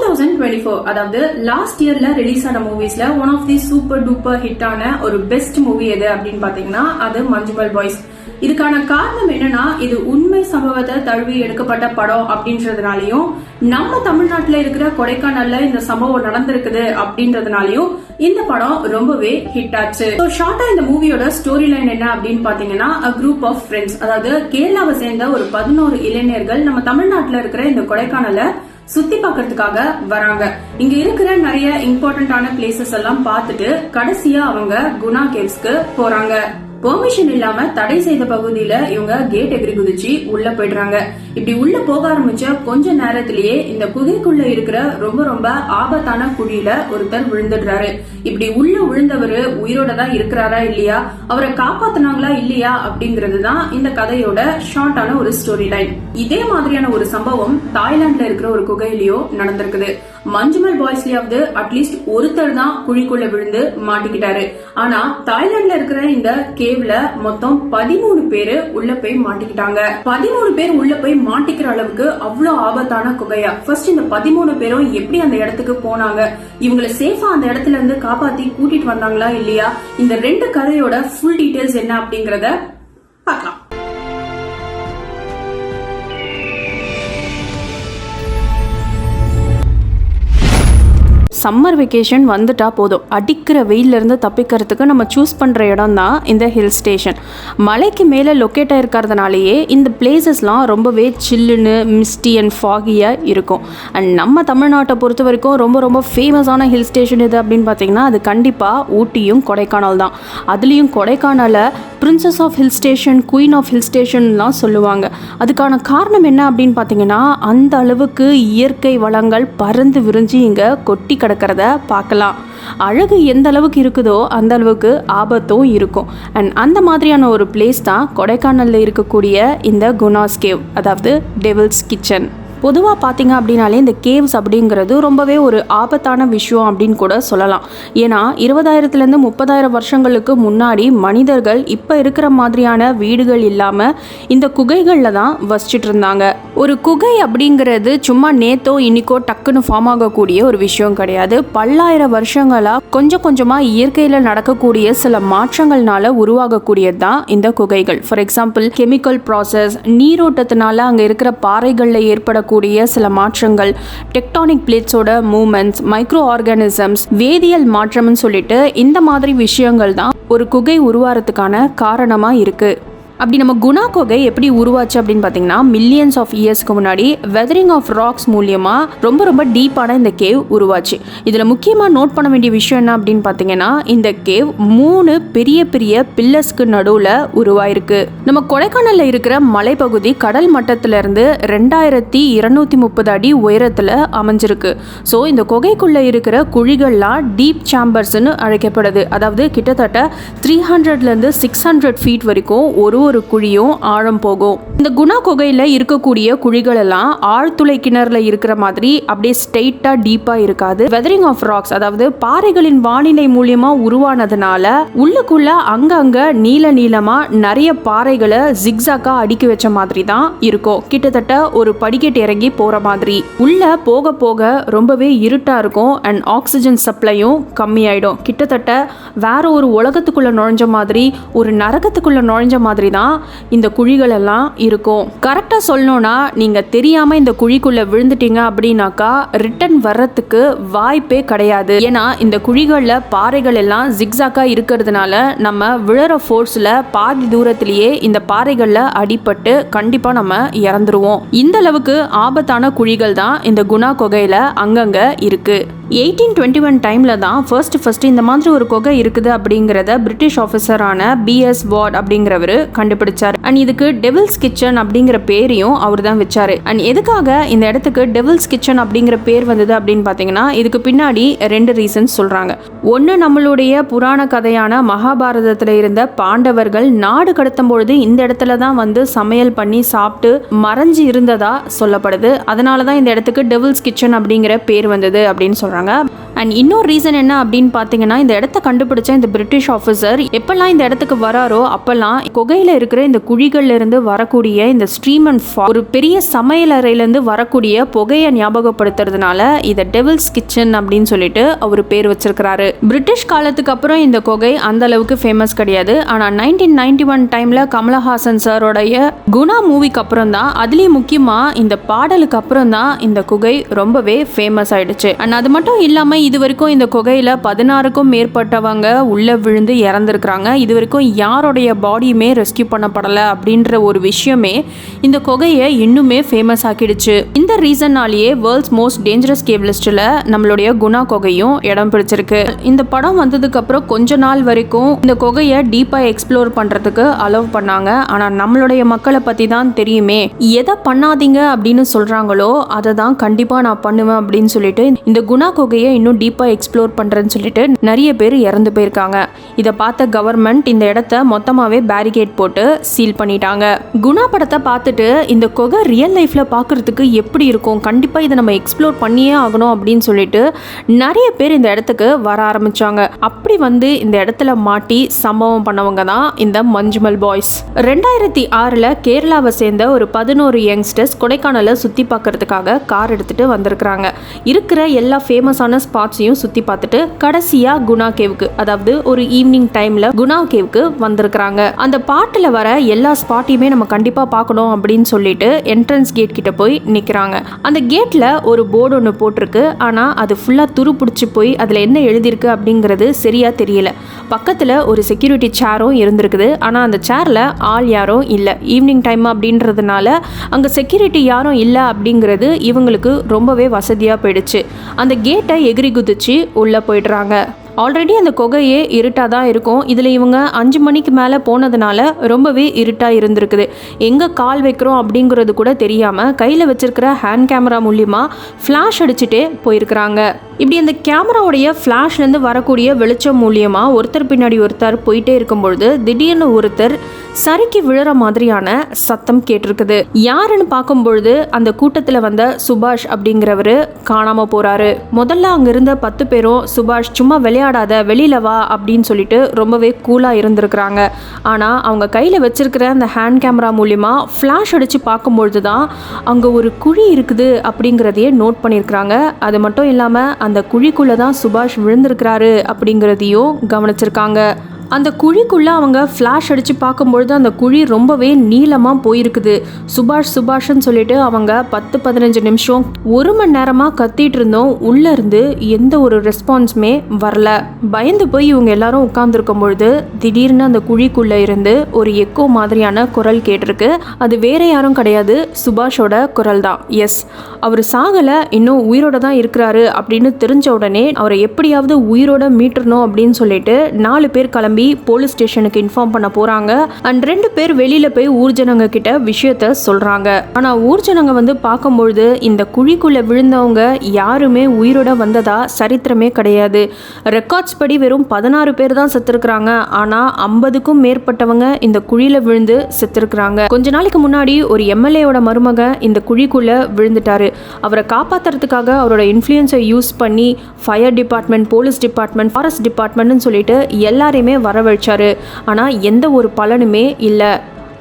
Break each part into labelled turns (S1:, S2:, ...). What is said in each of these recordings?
S1: Thousand twenty four அதாவது last இயர்ல release ஆன மூவிஸ்ல one of the super duper ஹிட்டான ஒரு பெஸ்ட் மூவி எது அப்படின்னு பாத்தீங்கன்னா அது மஞ்சுமல் பாய்ஸ் இதுக்கான காரணம் என்னன்னா இது உண்மை சம்பவத்தை தழுவி எடுக்கப்பட்ட படம் அப்படின்றதுனாலயும் நம்ம தமிழ்நாட்டுல இருக்கிற கொடைக்கானல்ல இந்த சம்பவம் நடந்திருக்குது அப்படின்றதுனாலயும் இந்த படம் ரொம்பவே ஹிட் ஆச்சு. ஷார்ட்டா இந்த மூவியோட ஸ்டோரி லைன் என்ன அப்படின்னு பாத்தீங்கன்னா குரூப் ஆஃப் ஃப்ரெண்ட்ஸ் அதாவது கேரளாவை சேர்ந்த ஒரு பதினோரு இளைஞர்கள் நம்ம தமிழ்நாட்டுல இருக்கிற இந்த கொடைக்கானல சுத்தி பார்க்கறதுக்காக வராங்க. இங்க இருக்கிற நிறைய இம்பார்ட்டன்டான பிளேசஸ் எல்லாம் பார்த்துட்டு கடைசியா அவங்க குணா கேவ்ஸ்க்கு போறாங்க. பெர்மிஷன் இல்லாம தடை செய்த பகுதியில இவங்க கேட் எகிரி குதிச்சு உள்ள போயிடுறாங்க. இப்படி உள்ள போக ஆரம்பிச்ச கொஞ்ச நேரத்திலேயே இந்த குகைக்குள்ள இருக்கிற ரொம்ப ரொம்ப ஆபத்தான குழியில ஒருத்தர் விழுந்துடுறாரு. இப்படி உள்ள விழுந்தவர் உயிரோட தான் இருக்கிறாரா இல்லையா? அவரை காப்பாத்தினாங்களா இல்லையா அப்படிங்கிறது தான் இந்த கதையோட ஷார்ட்டான ஒரு ஸ்டோரி லைன் இதே மாதிரியான ஒரு சம்பவம் தாய்லாந்துல இருக்கிற ஒரு குகையிலயோ நடந்திருக்குது. மஞ்சுமல் பாய்ஸ்லயாவது அட்லீஸ்ட் ஒருத்தர் தான் குழிக்குள்ள விழுந்து மாட்டிக்கிட்டாரு. ஆனா தாய்லாந்துல இருக்கிற இந்த கேவ்ல மொத்தம் பதிமூணு பேரு உள்ள போய் மாட்டிக்கிட்டாங்க. பதிமூணு பேர் உள்ள போய் மாட்டிக்கிற அளவுக்கு அவ்வளவு ஆபத்தான குகையா. ஃபர்ஸ்ட் இந்த பதிமூணு பேரும் எப்படி அந்த இடத்துக்கு போனாங்க? இவங்களை சேஃபா அந்த இடத்துல இருந்து காப்பாத்தி கூட்டிட்டு வந்தாங்களா இல்லையா? இந்த ரெண்டு கதையோட ஃபுல் டீடைல்ஸ் என்ன அப்படிங்கறத பார்க்கலாம்.
S2: சம்மர் வெக்கேஷன் வந்துட்டால் போதும். அடிக்கிற வெயிலிருந்து தப்பிக்கிறதுக்கு நம்ம சூஸ் பண்ணுற இடம் தான் இந்த ஹில் ஸ்டேஷன் மலைக்கு மேலே லொக்கேட் ஆகிருக்கிறதுனாலேயே இந்த பிளேசஸ்லாம் ரொம்பவே சில்லுன்னு மிஸ்டி அண்ட் ஃபாகியாக இருக்கும். அண்ட் நம்ம தமிழ்நாட்டை பொறுத்த வரைக்கும் ரொம்ப ரொம்ப ஃபேமஸான ஹில் ஸ்டேஷன் எது அப்படின்னு பார்த்தீங்கன்னா அது கண்டிப்பாக ஊட்டியும் கொடைக்கானல் தான். அதுலேயும் கொடைக்கானலை princess of hill station queen of hill ஸ்டேஷன்லாம் சொல்லுவாங்க. அதுக்கான காரணம் என்ன அப்படின்னு பார்த்தீங்கன்னா அந்த அளவுக்கு இயற்கை வளங்கள் பறந்து விரிஞ்சு இங்கே கொட்டி கிடக்கிறத பார்க்கலாம். அழகு எந்த அளவுக்கு இருக்குதோ அந்த அளவுக்கு ஆபத்தும் இருக்கும். அண்ட் அந்த மாதிரியான ஒரு பிளேஸ் தான் கொடைக்கானலில் இருக்கக்கூடிய இந்த குணாஸ் கேவ் அதாவது டெவில்ஸ் கிச்சன் பொதுவாக பார்த்தீங்க அப்படின்னாலே இந்த கேவ்ஸ் அப்படிங்கிறது ரொம்பவே ஒரு ஆபத்தான விஷயம் அப்படின்னு கூட சொல்லலாம். ஏன்னா இருபதாயிரத்துலேருந்து முப்பதாயிரம் வருஷங்களுக்கு முன்னாடி மனிதர்கள் இப்போ இருக்கிற மாதிரியான வீடுகள் இல்லாமல் இந்த குகைகளில் தான் வசிச்சுட்டு இருந்தாங்க. ஒரு குகை அப்படிங்கிறது சும்மா நேத்தோ இன்னிக்கோ டக்குன்னு ஃபார்ம் ஆகக்கூடிய ஒரு விஷயம் கிடையாது. பல்லாயிரம் வருஷங்களாக கொஞ்சம் கொஞ்சமாக இயற்கையில் நடக்கக்கூடிய சில மாற்றங்கள்னால உருவாகக்கூடியது தான் இந்த குகைகள். ஃபார் எக்ஸாம்பிள் கெமிக்கல் ப்ராசஸ் நீரோட்டத்தினால அங்கே இருக்கிற பாறைகளில் ஏற்பட ஏற்படக்கூடிய சில மாற்றங்கள். டெக்டானிக் பிளேட்ஸோட மூமெண்ட்ஸ் மைக்ரோ ஆர்கானிசம்ஸ் வேதியியல் மாற்றம்னு சொல்லிட்டு இந்த மாதிரி விஷயங்கள் தான் ஒரு குகை உருவாகிறதுக்கான காரணமாக இருக்குது அப்படி நம்ம குணா குகை எப்படி உருவாச்சு அப்படின்னு பார்த்தீங்கன்னா மில்லியன்ஸ் ஆஃப் இயர்ஸ்க்கு முன்னாடி வெதரிங் ஆஃப் ராக்ஸ் மூலியமாக ரொம்ப ரொம்ப டீப்பான இந்த கேவ் உருவாச்சு. இதில் முக்கியமாக நோட் பண்ண வேண்டிய விஷயம் என்ன அப்படின்னு பார்த்தீங்கன்னா இந்த கேவ் மூணு பெரிய பெரிய பில்லர்ஸ்க்கு நடுவில் உருவாயிருக்கு. நம்ம கொடைக்கானலில் இருக்கிற மலைப்பகுதி கடல் மட்டத்திலிருந்து ரெண்டாயிரத்தி இருநூத்தி முப்பது அடி உயரத்தில் அமைஞ்சிருக்கு. ஸோ இந்த குகைக்குள்ளே இருக்கிற குழிகள்லாம் டீப் சாம்பர்ஸ்னு அழைக்கப்படுது. அதாவது கிட்டத்தட்ட த்ரீ ஹண்ட்ரட்லேருந்து சிக்ஸ் ஹண்ட்ரட் ஃபீட் வரைக்கும் ஒரு ஒரு குழியும் ஆழம் போகும். இந்த குணா குகையில் இருக்கக்கூடிய குழிகள் எல்லாம் ஆழ்துளை கிணறுல இருக்கிற மாதிரி அப்படியே ஸ்ட்ரெயிட்டாக டீப்பாக இருக்காது. வெதரிங் ஆஃப் ராக்ஸ் அதாவது பாறைகளின் வானிலை மூலியமா உருவானதுனால உள்ளுக்குள்ள அங்கங்க நீல நீளமா நிறைய பாறைகளை ஜிக்ஸாக்கா அடுக்கி வச்ச மாதிரி தான் இருக்கும். கிட்டத்தட்ட ஒரு படிக்கட்டு இறங்கி போற மாதிரி. உள்ள போக போக ரொம்பவே இருட்டா இருக்கும் அண்ட் ஆக்சிஜன் சப்ளையும் கம்மியாயிடும். கிட்டத்தட்ட வேற ஒரு உலகத்துக்குள்ள நுழைஞ்ச மாதிரி ஒரு நரகத்துக்குள்ள நுழைஞ்ச மாதிரி தான் இந்த குழிகள் எல்லாம் இருக்கும். கரெக்டாக சொல்லணும்னா நீங்கள் தெரியாமல் இந்த குழிக்குள்ளே விழுந்துட்டீங்க அப்படின்னாக்கா ரிட்டர்ன் வர்றதுக்கு வாய்ப்பே கிடையாது. ஏன்னா இந்த குழிகளில் பாறைகள் எல்லாம் ஜிக்ஸாக்காக இருக்கிறதுனால நம்ம விழற ஃபோர்ஸில் பாதி தூரத்திலேயே இந்த பாறைகளில் அடிபட்டு கண்டிப்பாக நம்ம இறந்துருவோம். இந்த அளவுக்கு ஆபத்தான குழிகள் தான் இந்த குணா குகையில் அங்கங்கே இருக்குது எயிட்டீன் டுவெண்ட்டி ஒன் டைமில் தான் ஃபர்ஸ்ட் ஃபஸ்ட்டு இந்த மாதிரி ஒரு குகை இருக்குது அப்படிங்கிறத பிரிட்டிஷ் ஆஃபீஸரான பிஎஸ் வார்ட் அப்படிங்கிறவர் கண்டுபிடிச்சார். அண்ட் இதுக்கு டெவில்ஸ் கிச்சன் அப்படிங்கிற பேரையும் அவர் தான் வச்சார். அண்ட் எதுக்காக இந்த இடத்துக்கு டெவில்ஸ் கிச்சன் அப்படிங்கிற பேர் வந்தது அப்படின்னு பார்த்தீங்கன்னா இதுக்கு பின்னாடி ரெண்டு ரீசன்ஸ் சொல்கிறாங்க ஒன்று நம்மளுடைய புராண கதையான மகாபாரதத்தில் இருந்த பாண்டவர்கள் நாடு கடத்தும் பொழுது இந்த இடத்துல தான் வந்து சமையல் பண்ணி சாப்பிட்டு மறைஞ்சு இருந்ததா சொல்லப்படுது. அதனால தான் இந்த இடத்துக்கு டெவில்ஸ் கிச்சன் அப்படிங்கிற பேர் வந்தது அப்படின்னு சொல்கிறாங்க சொல்கிறாங்க அண்ட் இன்னொரு ரீசன் என்ன அப்படின்னு பார்த்தீங்கன்னா இந்த இடத்த கண்டுபிடிச்ச இந்த பிரிட்டிஷ் ஆஃபீஸர் எப்பெல்லாம் இந்த இடத்துக்கு வராரோ அப்பெல்லாம் குகையில் இருக்கிற இந்த குழிகள்ல இருந்து வரக்கூடிய இந்த ஸ்ட்ரீம் அண்ட் ஒரு பெரிய சமையல் அறையிலேருந்து வரக்கூடிய புகையை ஞாபகப்படுத்துறதுனால இதை டெவில்ஸ் கிச்சன் அப்படின்னு சொல்லிட்டு அவர் பேர் வச்சிருக்கிறாரு. பிரிட்டிஷ் காலத்துக்கு அப்புறம் இந்த குகை அந்த அளவுக்கு ஃபேமஸ் கிடையாது. ஆனால் நைன்டீன் நைன்டி ஒன் டைமில் கமலஹாசன் சாரோடைய குணா மூவிக்கு அப்புறம் தான் அதுலேயும் முக்கியமாக இந்த பாடலுக்கு அப்புறம் தான் இந்த குகை ரொம்பவே ஃபேமஸ் ஆயிடுச்சு. அண்ட் அது மட்டும் இல்லாமல் இது வரைக்கும் இந்த குகையில் பதினாறுக்கும் மேற்பட்டவங்க உள்ளே விழுந்து இறந்துருக்குறாங்க. இது வரைக்கும் யாருடைய பாடியுமே ரெஸ்கியூ பண்ணப்படலை அப்படின்ற ஒரு விஷயமே இந்த குகையை இன்னுமே ஃபேமஸ் ஆக்கிடுச்சு. இந்த ரீசன்னாலேயே வேர்ல்ட்ஸ் மோஸ்ட் டேஞ்சரஸ் கேவ் லிஸ்ட்டில் நம்மளுடைய குணா குகையும் இடம் பிடிச்சிருக்கு. இந்த படம் வந்ததுக்கப்புறம் கொஞ்ச நாள் வரைக்கும் இந்த குகையை டீப்பாக எக்ஸ்ப்ளோர் பண்ணுறதுக்கு அலோவ் பண்ணாங்க. ஆனால் நம்மளுடைய மக்களை பற்றி தான் தெரியுமே. எதை பண்ணாதீங்க அப்படின்னு சொல்கிறாங்களோ அதை தான் கண்டிப்பாக நான் பண்ணுவேன் அப்படின்னு சொல்லிட்டு இந்த குணா குகையை இன்னும் டீப்பாக எக்ஸ்ப்ளோர் பண்ணுறேன்னு சொல்லிட்டு நிறைய பேர் இறந்து போயிருக்காங்க. இதை பார்த்த கவர்மெண்ட் இந்த இடத்த மொத்தமாகவே பேரிகேட் போட்டு சீல் பண்ணிட்டாங்க. குணா படத்தை பார்த்துட்டு இந்த குகை ரியல் லைஃப்பில் பார்க்குறதுக்கு எப்படி இருக்கும்? கண்டிப்பாக இதை நம்ம எக்ஸ்ப்ளோர் பண்ணியே ஆகணும் அப்படின்னு சொல்லிட்டு நிறைய பேர் இந்த இடத்துக்கு வர ஆரம்பிச்சாங்க. அப்படி வந்து இந்த இடத்துல மாட்டி சம்பவம் பண்ணவங்க தான் இந்த மஞ்சுமல் பாய்ஸ் ரெண்டாயிரத்தி ஆறில் கேரளாவை சேர்ந்த ஒரு பதினோரு யங்ஸ்டர்ஸ் கொடைக்கானலை சுற்றி பார்க்கறதுக்காக கார் எடுத்துகிட்டு வந்திருக்கிறாங்க. இருக்கிற எல்லா ஃபேமஸான ஸ்பாட்ஸையும் சுற்றி பார்த்துட்டு கடைசியாக குணா கேவுக்கு அதாவது ஒரு ஈவினிங் டைமில் குணா கேவுக்கு வந்திருக்கிறாங்க. அந்த பாட்டில் வர எல்லா ஸ்பாட்டையுமே நம்ம கண்டிப்பாக பார்க்கணும் அப்படின்னு சொல்லிட்டு என்ட்ரன்ஸ் கேட் கிட்ட போய் நிற்கிறாங்க அந்த கேட்டில் ஒரு போர்டு ஒன்று போட்டிருக்கு. ஆனால் அது ஃபுல்லாக துரு பிடிச்சி போய் அதில் என்ன எழுதியிருக்கு அப்படிங்கிறது சரியாக தெரியல. பக்கத்தில் ஒரு செக்யூரிட்டி சேரும் இருந்திருக்குது. ஆனால் அந்த சேரில் ஆள் யாரும் இல்லை. ஈவினிங் டைம் அப்படின்றதுனால அங்கே செக்யூரிட்டி யாரும் இல்லை அப்படிங்கிறது இவங்களுக்கு ரொம்பவே வசதியாக போயிடுச்சு. அந்த கேட்டை எகிரி குதிச்சு உள்ளே போயிடுறாங்க. ஆல்ரெடி அந்த குகையே இருட்டாக தான் இருக்கும். இதில் இவங்க அஞ்சு மணிக்கு மேலே போனதுனால ரொம்பவே இருட்டாக இருந்திருக்குது. எங்கே கால் வைக்கிறோம் அப்படிங்கிறது கூட தெரியாமல் கையில் வச்சிருக்கிற ஹேண்ட் கேமரா மூலியமாக ஃப்ளாஷ் அடிச்சுட்டே போயிருக்கிறாங்க. இப்படி அந்த கேமராவுடைய ஃப்ளாஷ்லேருந்து வரக்கூடிய வெளிச்சம் மூலியமாக ஒருத்தர் பின்னாடி ஒருத்தர் போயிட்டே இருக்கும்பொழுது திடீர்னு ஒருத்தர் சறுக்கி விழுற மாதிரியான சத்தம் கேட்டிருக்குது. யாருன்னு பார்க்கும்பொழுது அந்த கூட்டத்தில் வந்த சுபாஷ் அப்படிங்கிறவர் காணாமல் போகிறாரு முதல்ல அங்கே இருந்த பத்து பேரும் சுபாஷ் சும்மா விளையாடாத வெளியில் வா அப்படின்னு சொல்லிட்டு ரொம்பவே கூலாக இருந்திருக்கிறாங்க. ஆனால் அவங்க கையில் வச்சிருக்கிற அந்த ஹேண்ட் கேமரா மூலிமா ஃப்ளாஷ் அடித்து பார்க்கும்பொழுது தான் அங்கே ஒரு குழி இருக்குது அப்படிங்கிறதையே நோட் பண்ணியிருக்கிறாங்க. அது மட்டும் இல்லாமல் அந்த குழிக்குள்ளே தான் சுபாஷ் விழுந்திருக்கிறாரு அப்படிங்கிறதையும் கவனிச்சிருக்காங்க. அந்த குழிக்குள்ளே அவங்க ஃப்ளாஷ் அடித்து பார்க்கும்பொழுது அந்த குழி ரொம்பவே நீளமாக போயிருக்குது. சுபாஷ் சுபாஷ்ன்னு சொல்லிட்டு அவங்க பத்து பதினஞ்சு நிமிஷம் ஒரு மணி நேரமாக கத்திட்டு இருந்தோம். உள்ளேருந்து எந்த ஒரு ரெஸ்பான்ஸுமே வரல. பயந்து போய் இவங்க எல்லாரும் உட்காந்துருக்கும் பொழுது திடீர்னு அந்த குழிக்குள்ளே இருந்து ஒரு எக்கோ மாதிரியான குரல் கேட்டிருக்கு. அது வேற யாரும் கிடையாது. சுபாஷோட குரல் தான். எஸ் அவர் சாகலை இன்னும் உயிரோட தான் இருக்கிறாரு அப்படின்னு தெரிஞ்ச உடனே அவரை எப்படியாவது உயிரோட மீட்டுறணும் அப்படின்னு சொல்லிட்டு நாலு பேர் கிளம்பி போலீஸ் ஸ்டேஷனுக்கு இன்ஃபார்ம் பண்ண போறாங்க. அண்ட் ரெண்டு பேர் வெளியில போய் ஊர்ஜனங்க கிட்ட விஷயத்த சொல்றாங்க. ஆனா ஊர்ஜனங்க வந்து பார்க்கும்பொழுது இந்த குழிக்குள்ள விழுந்தவங்க யாருமே உயிரோட வந்ததா சரித்திரமே கிடையாது. ரெக்கார்ட்ஸ் படி வெறும் பதினாறு பேர் தான் செத்துருக்குறாங்க. ஆனா ஐம்பதுக்கும் மேற்பட்டவங்க இந்த குழியில விழுந்து செத்துருக்குறாங்க. கொஞ்ச நாளைக்கு முன்னாடி ஒரு எம்எல்ஏவோட மருமக இந்த குழிக்குள்ள விழுந்துட்டாரு. அவரை காப்பாத்துறதுக்காக அவரோட இன்ஃப்ளூயன்ஸை யூஸ் பண்ணி fire department police department forest டிபார்ட்மெண்ட்னு சொல்லிட்டு எல்லாரையுமே வரவழைச்சாரு. ஆனால் எந்த ஒரு பலனுமே இல்லை.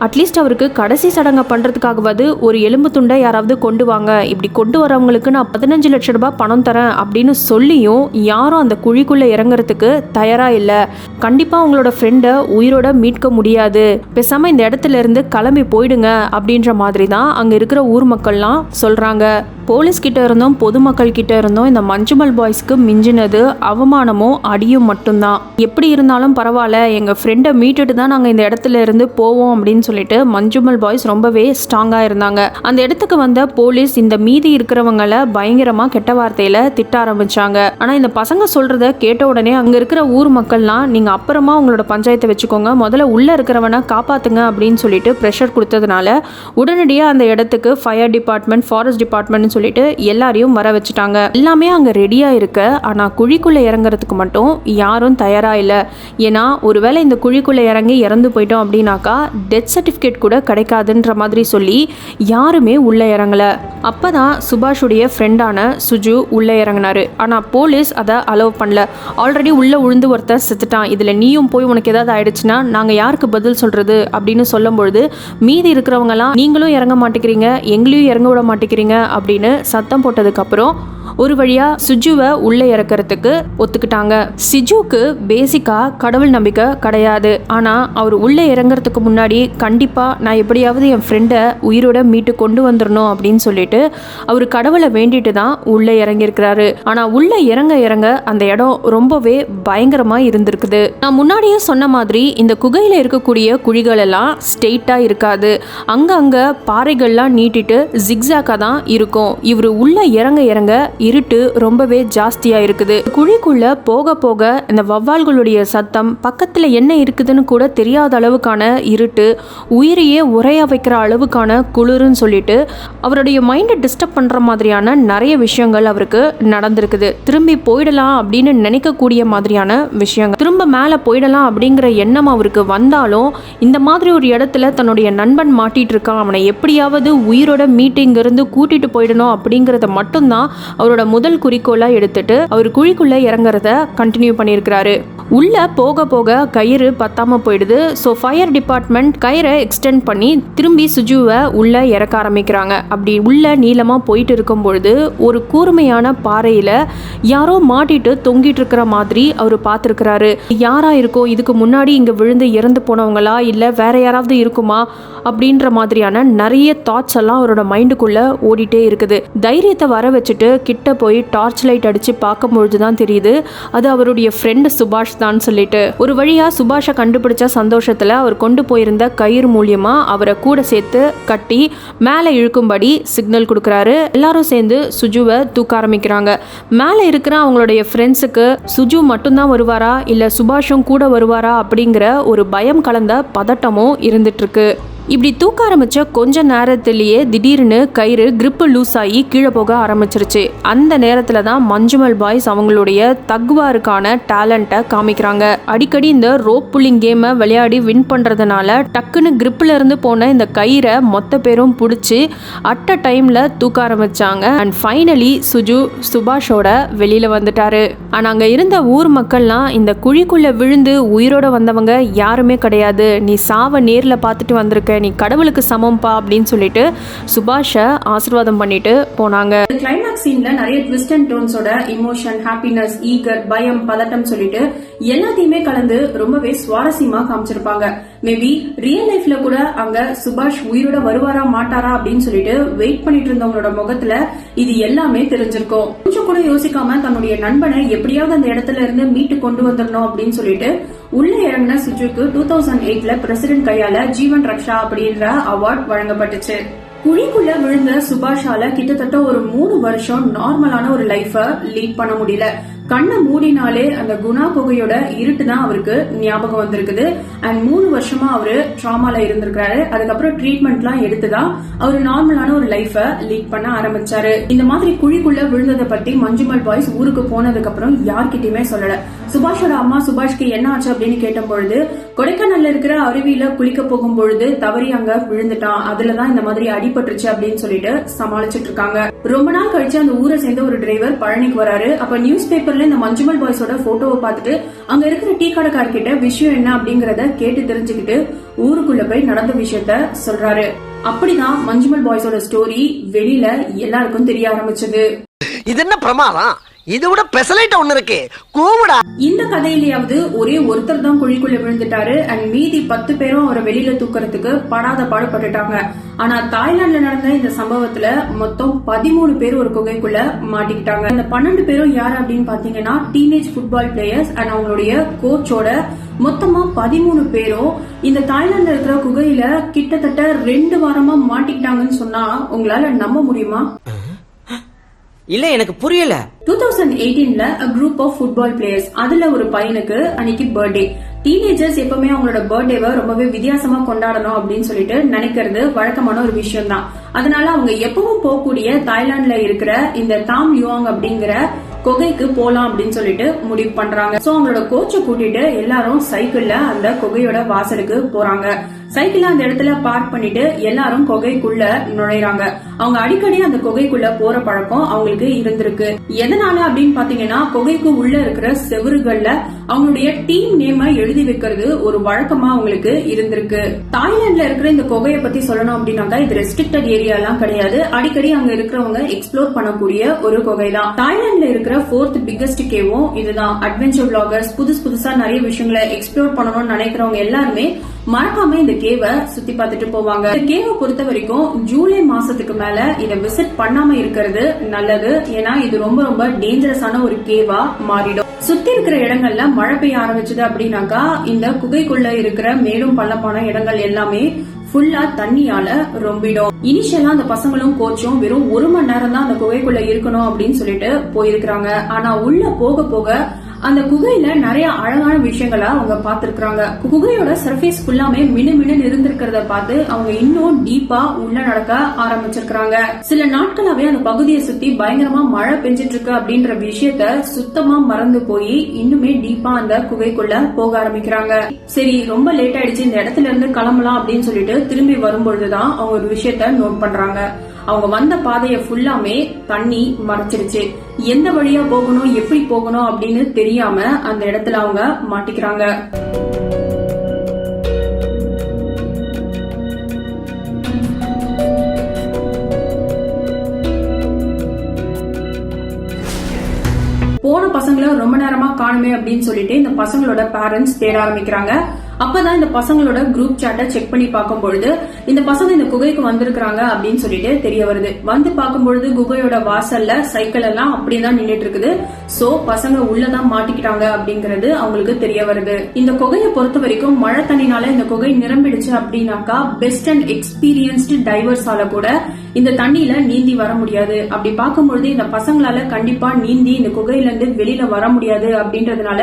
S2: அட்லீஸ்ட் அவருக்கு கடைசி சடங்கை பண்ணுறதுக்காகவாது ஒரு எலும்பு துண்டை யாராவது கொண்டு வாங்க. இப்படி கொண்டு வரவங்களுக்கு நான் பதினஞ்சு லட்ச ரூபாய் பணம் தரேன் அப்படின்னு சொல்லியும் யாரும் அந்த குழிக்குள்ளே இறங்குறதுக்கு தயாராக இல்லை. கண்டிப்பாக உங்களோட ஃப்ரெண்டை உயிரோட மீட்க முடியாது. பேசாமல் இந்த இடத்துல இருந்து கிளம்பி போயிடுங்க அப்படின்ற மாதிரி தான் அங்கே இருக்கிற ஊர் மக்கள்லாம் சொல்கிறாங்க போலீஸ்கிட்ட இருந்தும் பொதுமக்கள் கிட்ட இருந்தும் இந்த மஞ்சுமல் பாய்ஸ்க்கு மிஞ்சினது அவமானமும் அடியும் மட்டும்தான். எப்படி இருந்தாலும் பரவாயில்ல எங்கள் ஃப்ரெண்டை மீட்டுட்டு தான் நாங்கள் இந்த இடத்துல இருந்து போவோம் அப்படின்னு சொல்லிட்டு மஞ்சுமல் பாய்ஸ் ரொம்பவே ஸ்ட்ராங்காக இருந்தாங்க. அந்த இடத்துக்கு வந்த போலீஸ் இந்த மீதி இருக்கிறவங்களை பயங்கரமாக கெட்ட வார்த்தையில் திட்ட ஆரம்பிச்சாங்க. ஆனால் இந்த பசங்க சொல்கிறத கேட்ட உடனே அங்கே இருக்கிற ஊர் மக்கள்லாம் நீங்கள் அப்புறமா உங்களோட பஞ்சாயத்தை வச்சுக்கோங்க. முதல்ல உள்ளே இருக்கிறவனை காப்பாற்றுங்க அப்படின்னு சொல்லிட்டு ப்ரெஷர் கொடுத்ததுனால உடனடியாக அந்த இடத்துக்கு ஃபயர் டிபார்ட்மெண்ட் ஃபாரஸ்ட் டிபார்ட்மெண்ட்னு சொல்லிட்டு எல்லாரையும் வர வச்சுட்டாங்க. எல்லாமே அங்கே ரெடியாக இருக்க ஆனால் குழிக்குள்ளே இறங்குறதுக்கு மட்டும் யாரும் தயாராக இல்லை. ஏன்னா ஒருவேளை இந்த குழிக்குள்ளே இறங்கி இறந்து போயிட்டோம் அப்படின்னாக்கா டெத் சர்டிஃபிகேட் கூட கிடைக்காதுன்ற மாதிரி சொல்லி யாருமே உள்ளே இறங்கலை. அப்போ தான் சுபாஷுடைய ஃப்ரெண்டான சுஜு உள்ளே இறங்கினாரு. ஆனால் போலீஸ் அதை அலோவ் பண்ணல. ஆல்ரெடி உள்ளே உழுந்து ஒருத்தர் செத்துட்டான். இதில் நீயும் போய் உனக்கு ஏதாவது ஆயிடுச்சுன்னா நாங்கள் யாருக்கு பதில் சொல்கிறது அப்படின்னு சொல்லும்பொழுது மீதி இருக்கிறவங்கலாம் நீங்களும் இறங்க மாட்டேங்கிறீங்க எங்களையும் இறங்க விட மாட்டேங்கிறீங்க அப்படின்னு சத்தம் போட்டதுக்கப்புறம் ஒரு வழியா சுஜுவை உள்ளே இறக்கறதுக்கு ஒத்துக்கிட்டாங்க. சிஜுக்கு பேசிக்கா கடவுள் நம்பிக்கை கிடையாது. ஆனா அவர் உள்ளே இறங்குறதுக்கு முன்னாடி கண்டிப்பா நான் எப்படியாவது என் ஃப்ரெண்டை உயிரோட மீட்டு கொண்டு வந்துடணும் அப்படின்னு சொல்லிட்டு அவர் கடவுளை வேண்டிட்டு தான் உள்ளே இறங்கியிருக்கிறாரு. ஆனா உள்ளே இறங்க இறங்க அந்த இடம் ரொம்பவே பயங்கரமா இருந்திருக்குது. நான் முன்னாடியே சொன்ன மாதிரி இந்த குகையில இருக்கக்கூடிய குழிகள் எல்லாம் ஸ்ட்ரெயிட்டா இருக்காது. அங்கங்க பாறைகள்லாம் நீட்டிட்டு ஜிக்ஸாக்கா தான் இருக்கும். இவர் உள்ள இறங்க இறங்க இருட்டு ரொம்பவே ஜாஸ்தியாக இருக்குது. குழிக்குள்ள போக போக இந்த வவ்வால்களுடைய சத்தம் பக்கத்தில் என்ன இருக்குதுன்னு கூட தெரியாத அளவுக்கான இருட்டு உயிரையே உரைய வைக்கிற அளவுக்கான குளிருன்னு சொல்லிட்டு அவருடைய மைண்டை டிஸ்டர்ப் பண்ணுற மாதிரியான நிறைய விஷயங்கள் அவருக்கு நடந்திருக்குது. திரும்பி போயிடலாம் அப்படின்னு நினைக்கக்கூடிய மாதிரியான விஷயங்கள். திரும்ப மேலே போயிடலாம் அப்படிங்கிற எண்ணம் அவருக்கு வந்தாலும் இந்த மாதிரி ஒரு இடத்துல தன்னுடைய நண்பன் மாட்டிகிட்டு இருக்கான். அவனை எப்படியாவது உயிரோட மீட்டிங் இருந்து கூட்டிகிட்டு போயிடணும் அப்படிங்கிறத மட்டும்தான் அவரோட முதல் குறிக்கோளாக எடுத்துட்டு அவர் குழிக்குள்ள இறங்குறத கண்டினியூ பண்ணியிருக்கிறாரு. உள்ள போக போக கயிறு பத்தாம போயிடுது. ஸோ ஃபயர் டிபார்ட்மெண்ட் கயிறை எக்ஸ்டெண்ட் பண்ணி திரும்பி சுஜுவை உள்ள இறக்க ஆரம்பிக்கிறாங்க. அப்படி உள்ள நீளமாக போயிட்டு இருக்கும் பொழுது ஒரு கூர்மையான பாறையில் யாரோ மாட்டிட்டு தொங்கிட்டு இருக்கிற மாதிரி அவர் பார்த்துருக்கிறாரு. யாரா இருக்கும் இதுக்கு முன்னாடி இங்கே விழுந்து இறந்து போனவங்களா? இல்லை வேற யாராவது இருக்குமா? அப்படின்ற மாதிரியான நிறைய தாட்ஸ் எல்லாம் அவரோட மைண்டுக்குள்ள ஓடிட்டே இருக்குது. தைரியத்தை வர வச்சுட்டு கிட்ட போய் டார்ச் லைட் அடிச்சு பார்க்கும்பொழுது தான் தெரியுது அது அவருடைய ஃப்ரெண்டு சுபாஷ் தான் சொல்லிட்டு. ஒரு வழியா சுபாஷை கண்டுபிடிச்ச சந்தோஷத்துல அவர் கொண்டு போயிருந்த கயிறு மூலியமா அவரை கூட சேர்த்து கட்டி மேலே இழுக்கும்படி சிக்னல் கொடுக்குறாரு. எல்லாரும் சேர்ந்து சுஜுவை தூக்க ஆரம்பிக்கிறாங்க. மேலே இருக்கிற அவங்களுடைய ஃப்ரெண்ட்ஸுக்கு சுஜு மட்டும்தான் வருவாரா? இல்லை சுபாஷும் கூட வருவாரா? அப்படிங்கிற ஒரு பயம் கலந்த பதட்டமும் இருந்துட்டு இருக்கு. இப்படி தூக்க ஆரம்பிச்ச கொஞ்ச நேரத்திலேயே திடீர்னு கயிறு கிரிப்பு லூஸ் ஆகி கீழே போக ஆரம்பிச்சிருச்சு. அந்த நேரத்தில் தான் மஞ்சுமல் பாய்ஸ் அவங்களுடைய தக்வாருக்கான டேலண்ட்டை காமிக்கிறாங்க. அடிக்கடி இந்த ரோப் புல்லிங் கேமை விளையாடி வின் பண்ணுறதுனால டக்குன்னு கிரிப்பில் இருந்து போன இந்த கயிறை மொத்த பேரும் பிடிச்சி அட் அ டைமில் தூக்க ஆரம்பிச்சாங்க. அண்ட் ஃபைனலி சுஜு சுபாஷோட வெளியில் வந்துட்டாரு. ஆனால் அங்கே இருந்த ஊர் மக்கள்லாம் இந்த குழிக்குள்ளே விழுந்து உயிரோட வந்தவங்க யாருமே கிடையாது. நீ சாவை நேரில் பார்த்துட்டு வந்திருக்க நீ கடவுளுக்கு சமம்பா அப்படின்னு சொல்லிட்டு சுபாஷை ஆசீர்வாதம் பண்ணிட்டு போனாங்க.
S1: கிளைமேக்ஸ் சீன்ல நிறைய ட்விஸ்ட் அண்ட் டோன்ஸோட இமோஷன் ஹாப்பினஸ் ஈகர் பயம் பதட்டம் சொல்லிட்டு எல்லாத்தையுமே கலந்து ரொம்பவே சுவாரஸ்யமா காமிச்சிருப்பாங்க. மேபி ரியல் லைஃப்ல கூட அங்க சுபாஷ் உயிரோட வருவாரா மாட்டாரா அப்படின்னு சொல்லிட்டு வெயிட் பண்ணிட்டு இருந்தவங்களோட முகத்துல இது எல்லாமே தெரிஞ்சிருக்கும். கொஞ்சம் கூட யோசிக்காம தன்னுடைய நண்பனை எப்படியாவது அந்த இடத்துல இருந்து மீட்டு கொண்டு வந்துடணும் அப்படின்னு சொல்லிட்டு உள்ள இறங்கின சுஜுக்கு டூ தௌசண்ட் எயிட்ல பிரசிடென்ட் கையால ஜீவன் ரக்ஷா அப்படின்ற அவார்ட் வழங்கப்பட்டுச்சு. குழிக்குள்ள விழுந்த சுபாஷால கிட்டத்தட்ட ஒரு மூணு வருஷம் நார்மலான ஒரு லைஃப லீட் பண்ண முடியல. கண்ணை மூடினாலே அந்த குணா புகையோட இருட்டு தான் அவருக்கு ஞாபகம் வந்திருக்குது. அண்ட் மூணு வருஷமா அவரு ட்ராமால இருந்திருக்காரு அதுக்கப்புறம் ட்ரீட்மெண்ட்லாம் எடுத்துதான் அவரு நார்மலான ஒரு லைஃப லீட் பண்ண ஆரம்பிச்சாரு. இந்த மாதிரி குழிக்குள்ள விழுந்ததை பத்தி மஞ்சுமல் பாய்ஸ் ஊருக்கு போனதுக்கு அப்புறம் யார்கிட்டயுமே சொல்லல. சுபாஷோட அம்மா சுபாஷ்க்கு என்ன ஆச்சு அப்படின்னு கேட்ட பொழுது கொடைக்கானல்ல இருக்கிற அருவியில குளிக்க போகும் பொழுது தவறி அங்க விழுந்துட்டான். அதுலதான் இந்த மாதிரி அடிபட்டுருச்சு அப்படின்னு சொல்லிட்டு சமாளிச்சிட்டு இருக்காங்க. ரொம்ப நாள் கழிச்சு அந்த ஊரை சேர்ந்த ஒரு டிரைவர் பழனிக்கு வராரு. அப்ப நியூஸ் பேப்பர்ல இந்த மஞ்சுமல் பாய்ஸோட போட்டோவை பார்த்துட்டு அங்க இருக்கிற டீ கடைக்காரர்கிட்ட விஷயம் என்ன அப்படிங்கறத கேட்டு தெரிஞ்சுக்கிட்டு ஊருக்குள்ள போய் நடந்த விஷயத்த சொல்றாரு. அப்படிதான் மஞ்சுமல் பாய்ஸோட ஸ்டோரி வெளியில எல்லாருக்கும் தெரிய ஆரம்பிச்சது.
S3: இது என்ன பிரமாதம்? இது விட பெசலைட் ஒண்ணு இருக்கு. கூவுடா.
S1: இந்த கதையிலேயாவது ஒரே ஒருத்தர் தான் குழிக்குள்ள விழுந்துட்டாரு. அண்ட் மீதி பத்து பேரும் அவரை வெளியில தூக்கறதுக்கு படாத பாடுபட்டுட்டாங்க. ஆனா தாய்லாந்துல நடந்த இந்த சம்பவத்துல மொத்தம் பதிமூணு பேர் ஒரு குகைக்குள்ள மாட்டிக்கிட்டாங்க. இந்த பன்னெண்டு பேரும் யாரு அப்படின்னு பாத்தீங்கன்னா டீனேஜ் ஃபுட்பால் பிளேயர்ஸ் அண்ட் அவங்களுடைய கோச்சோட மொத்தமா பதிமூணு பேரும் இந்த தாய்லாந்துல இருக்கிற குகையில கிட்டத்தட்ட ரெண்டு வாரமா மாட்டிக்கிட்டாங்கன்னு சொன்னா உங்களால நம்ப முடியுமா?
S4: இல்ல எனக்கு புரியல.
S1: டூ தௌசண்ட் எயிட்டீன்ல குரூப் ஆஃப் ஃபுட்பால் பிளேயர்ஸ் அதுல ஒரு பையனுக்கு அன்னைக்கு பர்த்டே
S2: டீனேஜர்ஸ் எப்பவுமே அவங்களோட பர்த்டேவை ரொம்பவே வித்தியாசமா கொண்டாடணும் அப்படின்னு சொல்லிட்டு நினைக்கிறது வழக்கமான ஒரு விஷயம் தான் அதனால அவங்க எப்பவும் போகக்கூடிய தாய்லாந்துல இருக்கிற இந்த தாம் யுவாங் அப்படிங்கிற குகைக்கு போலாம் அப்படின்னு சொல்லிட்டு முடிவு பண்றாங்க. சோ அவங்களோட கோச்சை கூட்டிட்டு எல்லாரும் சைக்கிள்ல அந்த குகையோட வாசலுக்கு போறாங்க. சைக்கிள் அந்த இடத்துல பார்க் பண்ணிட்டு எல்லாரும் குகைக்குள்ள நுழைறாங்க அவங்க அடிக்கடி அந்த குகைக்குள்ள போற பழக்கம் அவங்களுக்கு இருந்திருக்கு. எதனால அப்படின்னு பாத்தீங்கன்னா குகைக்கு உள்ள இருக்கிற செவுறுகள்ல அவங்களுடைய டீம் நேம எழுதி வைக்கிறது ஒரு வழக்கமா அவங்களுக்கு இருந்திருக்கு. தாய்லாந்துல இருக்கிற இந்த குகையை பத்தி சொல்லணும் அப்படின்னாக்கா இது ரெஸ்ட்ரிக்டட் ஏரியா எல்லாம் கிடையாது. அடிக்கடி அங்க இருக்கிறவங்க எக்ஸ்ப்ளோர் பண்ணக்கூடிய ஒரு குகை தான் தாய்லாந்துல இருக்கிற ஃபோர்த் பிக்கஸ்ட் கேவும் இதுதான். அட்வென்ச்சர் பிளாகர்ஸ் புதுசு புதுசா நிறைய விஷயங்களை எக்ஸ்ப்ளோர் பண்ணணும்னு நினைக்கிறவங்க எல்லாருமே மறக்காம இந்த கேவை சுத்தி பார்த்துட்டு போவாங்க. இந்த கேவை பொறுத்த வரைக்கும் ஜூலை மாசத்துக்கு மேல இதை விசிட் பண்ணாம இருக்கிறது நல்லது. ஏன்னா இது ரொம்ப ரொம்ப டேஞ்சரஸான ஒரு கேவா மாறிடும். சுத்தி இருக்கிற இடங்கள்ல மழை பெய்ய ஆரம்பிச்சது அப்படின்னாக்கா இந்த குகைக்குள்ள இருக்கிற மேலும் பள்ளப்பான இடங்கள் எல்லாமே ஃபுல்லா தண்ணியால ரொம்பிடும். இனிஷியலா அந்த பசங்களும் கோச்சும் வெறும் ஒரு மணி நேரம் தான் அந்த குகைக்குள்ள இருக்கணும் அப்படின்னு சொல்லிட்டு போயிருக்கிறாங்க. ஆனா உள்ள போக போக அந்த குகையில நிறைய அழகான விஷயங்களை அவங்க பார்த்திருக்காங்க குகையோட சர்ஃபேஸ் ஃபுல்லாமே மினு மினு இருந்திருக்கிறத பார்த்து அவங்க இன்னும் டீப்பா உள்ள நடக்க ஆரம்பிச்சிருக்காங்க சில நாட்களாவே அந்த பகுதியை சுத்தி பயங்கரமா மழை பெஞ்சிட்டு இருக்கு அப்படின்ற விஷயத்த சுத்தமா மறந்து போய் இன்னுமே டீப்பா அந்த குகைக்குள்ள போக ஆரம்பிக்கிறாங்க. சரி ரொம்ப லேட் ஆயிடுச்சு இந்த இடத்துல இருந்து கிளம்பலாம் அப்படின்னு சொல்லிட்டு திரும்பி வரும்பொழுதுதான் அவங்க ஒரு விஷயத்த நோட் பண்றாங்க. அவங்க வந்த பாதைய ஃபுல்லாமே தண்ணி மறைச்சிருச்சு. எந்த வழியா போகணும் எப்படி போகணும் அப்படின்னு தெரியாம அந்த இடத்துல அவங்க மாட்டிக்கிறாங்க. போன பசங்களை ரொம்ப நேரமா காணுமே அப்படின்னு சொல்லிட்டு இந்த பசங்களோட பேரண்ட்ஸ் தேட ஆரம்பிக்கிறாங்க. அப்பதான் இந்த பசங்களோட குரூப் சாட்டை செக் பண்ணி பார்க்கும் பொழுது இந்த பசங்க இந்த குகைக்கு வந்திருக்காங்க அப்படின்னு சொல்லிட்டு தெரிய வருது. வந்து பார்க்கும் பொழுது குகையோட வாசல்ல சைக்கிள் எல்லாம் அப்படிதான் நின்றுட்டு இருக்குது சோ பசங்க உள்ளதான் மாட்டிக்கிட்டாங்க அப்படிங்கறது அவங்களுக்கு தெரிய வருது. இந்த குகையை பொறுத்த வரைக்கும் மழை தண்ணினால இந்த குகை நிரம்பிடுச்சு அப்படின்னாக்கா பெஸ்ட் அண்ட் எக்ஸ்பீரியன்ஸ்டு டைவர்ஸால கூட இந்த தண்ணியில நீந்தி வர முடியாது. அப்படி பார்க்கும்பொழுது இந்த பசங்களால கண்டிப்பா நீந்தி இந்த குகையில இருந்து வெளியில வர முடியாது அப்படின்றதுனால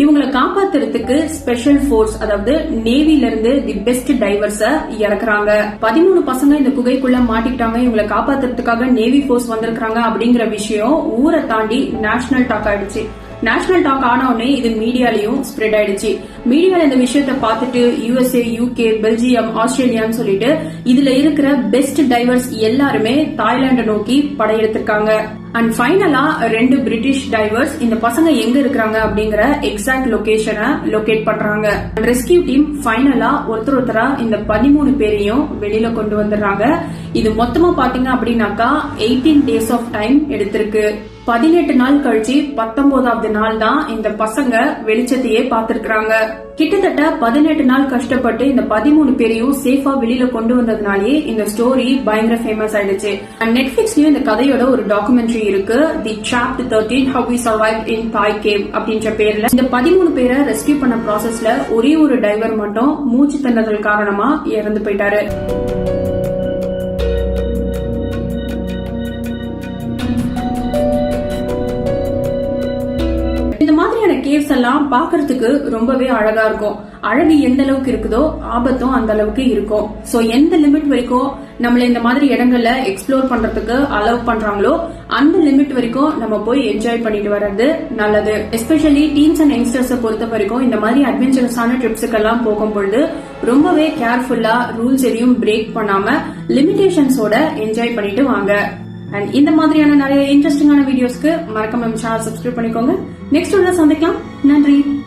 S2: இவங்களை காப்பாத்துறதுக்கு ஸ்பெஷல் ஃபோர்ஸ் அதாவது நேவில இருந்து தி பெஸ்ட் டைவர்ஸ இறக்குறாங்க. பதிமூணு பசங்க இந்த குகைக்குள்ள மாட்டிக்கிட்டாங்க. இவங்களை காப்பாத்துறதுக்காக நேவி ஃபோர்ஸ் வந்திருக்காங்க அப்படிங்கிற விஷயம் ஊரை தாண்டி நேஷனல் டாக் ஆயிடுச்சு. நேஷனல் டாக் ஆன உடனே இது மீடியாலையும் ஸ்ப்ரெட் ஆயிடுச்சு. மீடியால இந்த விஷயத்த பார்த்துட்டு யூஎஸ்ஏ யூகே பெல்ஜியம் ஆஸ்திரேலியான்னு சொல்லிட்டு இதுல இருக்கிற பெஸ்ட் டைவர்ஸ் எல்லாருமே தாய்லாண்டை நோக்கி படையெடுத்திருக்காங்க. அண்ட் ஃபைனலா ரெண்டு பிரிட்டிஷ் டைவர்ஸ் இந்த பசங்க எங்க இருக்கிறாங்க அப்படிங்கிற எக்ஸாக்ட் லொகேஷனை லொகேட் பண்றாங்க. ரெஸ்கியூ டீம் ஃபைனலா ஒருத்தர் ஒருத்தரா இந்த பதிமூணு பேரையும் வெளியில கொண்டு வந்துடுறாங்க. இது மொத்தமா பாத்தீங்க அப்படின்னாக்கா எயிட்டீன் டேஸ் ஆஃப் டைம் எடுத்திருக்கு. பதினெட்டு நாள் கழிச்சு பத்தொன்பதாவது நாள் தான் இந்த பசங்க வெளிச்சத்தையே பார்த்திருக்காங்க கிட்டத்தட்ட பதினெட்டு நாள் கஷ்டப்பட்டு இந்த பதிமூணு பேரையும் சேஃபா வெளியில கொண்டு வந்ததுனாலே இந்த ஸ்டோரி பயங்கர ஃபேமஸ் ஆயிடுச்சு. அண்ட் நெட்ஃபிளிக்ஸ்லயும் இந்த கதையோட ஒரு டாக்குமெண்ட்ரி இருக்கு the soft thirteen how we survive in Thai cave அப்படின்ற பேர்ல. இந்த பதிமூணு பேரை ரெஸ்கியூ பண்ண ப்ராசஸ்ல ஒரே ஒரு டைவர் மட்டும் மூச்சு திணறல் காரணமா இறந்து போயிட்டாரு. கேவ்ஸ் எல்லாம் பாக்குறதுக்கு ரொம்பவே அழகா இருக்கும். அழகு எந்த அளவுக்கு இருக்குதோ ஆபத்தும் அந்த அளவுக்கு இருக்கும். சோ எந்த லிமிட் வரைக்கும் நம்மள இந்த மாதிரி இடங்கள்ல எக்ஸ்ப்ளோர் பண்றதுக்கு அலோவ் பண்றாங்களோ அந்த லிமிட் வரைக்கும் நம்ம போய் என்ஜாய் பண்ணிட்டு வர்றது நல்லது. எஸ்பெஷலி டீன்ஸ் அண்ட் யங்ஸ்டர்ஸ் பொறுத்த வரைக்கும் இந்த மாதிரி அட்வென்ச்சரஸான ட்ரிப்ஸுக்கெல்லாம் போகும்பொழுது போகும் பொழுது ரொம்பவே கேர்ஃபுல்லா ரூல்ஸ் எதையும் பிரேக் பண்ணாம லிமிடேஷன்ஸோட என்ஜாய் பண்ணிட்டு வாங்க. அண்ட் இந்த மாதிரியான நிறைய இன்ட்ரெஸ்டிங்கான வீடியோஸ்க்கு மறக்காம சேனல் சப்ஸ்கிரைப் பண்ணிக்கோங்க. நெக்ஸ்ட் உள்ள சந்திக்கலாம். நன்றி.